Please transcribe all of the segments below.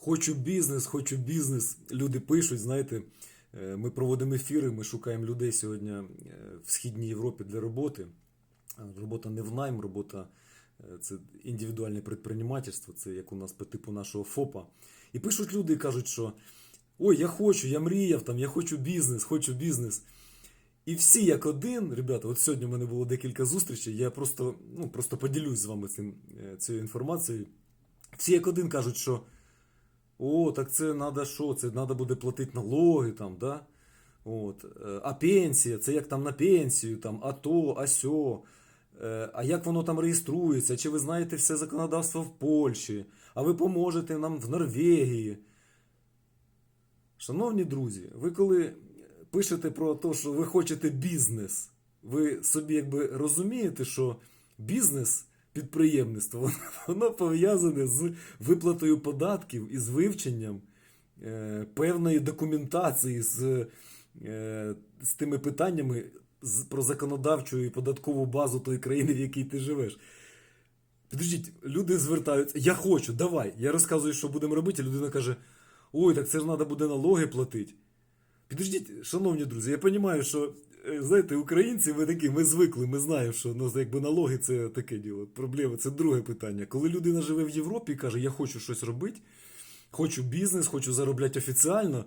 Хочу бізнес, хочу бізнес. Люди пишуть, знаєте, е, ми проводимо ефіри, ми шукаємо людей сьогодні е, в Східній Європі для роботи. Робота не в найм, робота е, це індивідуальне предпринимательство, це як у нас по типу нашого ФОПа. І пишуть люди і кажуть, що ой, я хочу, я мріяв, там, я хочу бізнес, хочу бізнес. І всі як один, ребята, от сьогодні в мене було декілька зустрічей, я просто, ну, просто поділюсь з вами цим, е, цією інформацією. Всі як один кажуть, що о, так це треба що? Це треба буде платити налоги там, да? От. е, А пенсія, це як там на пенсію, там, а то, а сьо. Е, А як воно там реєструється? Чи ви знаєте все законодавство в Польщі? А ви поможете нам в Норвегії? Шановні друзі, ви коли пишете про те, що ви хочете бізнес, ви собі якби розумієте, що бізнес, підприємництво, воно- пов'язане з виплатою податків і з вивченням е, певної документації з, е, з тими питаннями про законодавчу і податкову базу тої країни, в якій ти живеш. Підождіть, люди звертаються, я хочу, давай. Я розказую, що будемо робити, людина каже: ой, так це ж треба буде налоги платити. Підождіть, шановні друзі, я розумію, що е, знаєте, українці ми такі, ми звикли, ми знаємо, що ну, якби налоги це таке діло. Проблема це друге питання. Коли людина живе в Європі і каже, я хочу щось робити, хочу бізнес, хочу заробляти офіціально,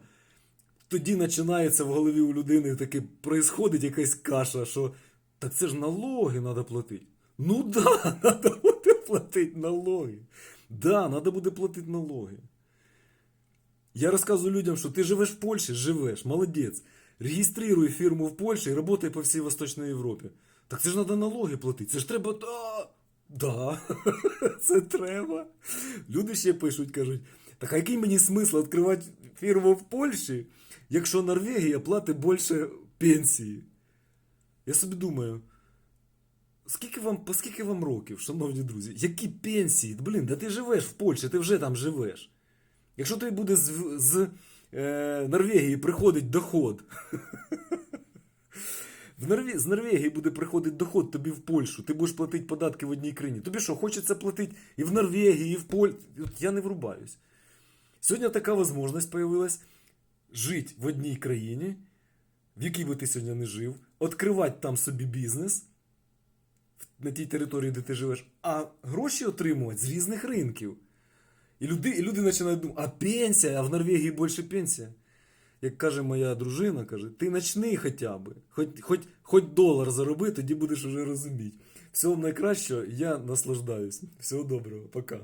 тоді починається в голові у людини таке, происходить якась каша, що так це ж налоги треба платити. Ну да, треба буде платити налоги. Да, треба буде платити налоги. Я розказую людям, що ти живеш в Польщі, живеш, молодець. Реєструй фірму в Польщі і працюй по всій Восточній Європі. Так це ж треба налоги платити. Це ж треба. Да, да, це треба. Люди ще пишуть, кажуть, так а який мені смисл відкривати фірму в Польщі, якщо Норвегія платить більше пенсії? Я собі думаю. Скільки вам, по скільки вам років, шановні друзі? Які пенсії? Блін, да ти живеш в Польщі, ти вже там живеш. Якщо тобі буде з, з е, Норвегії приходить доход, в Норве... з Норвегії буде приходити доход тобі в Польщу, ти будеш платити податки в одній країні. Тобі що, хочеться платити і в Норвегії, і в Польщі. Я не врубаюсь. Сьогодні така можливість появилась жити в одній країні, в якій би ти сьогодні не жив, відкривати там собі бізнес на тій території, де ти живеш, а гроші отримувати з різних ринків. І люди, і люди починають думати, а пенсія, а в Норвегії більше пенсія. Як каже моя дружина, каже, ти начни хоча б, хоч, хоч, хоч долар зароби, тоді будеш вже розуміти. Всього найкращого, я наслаждаюсь. Всього доброго, пока.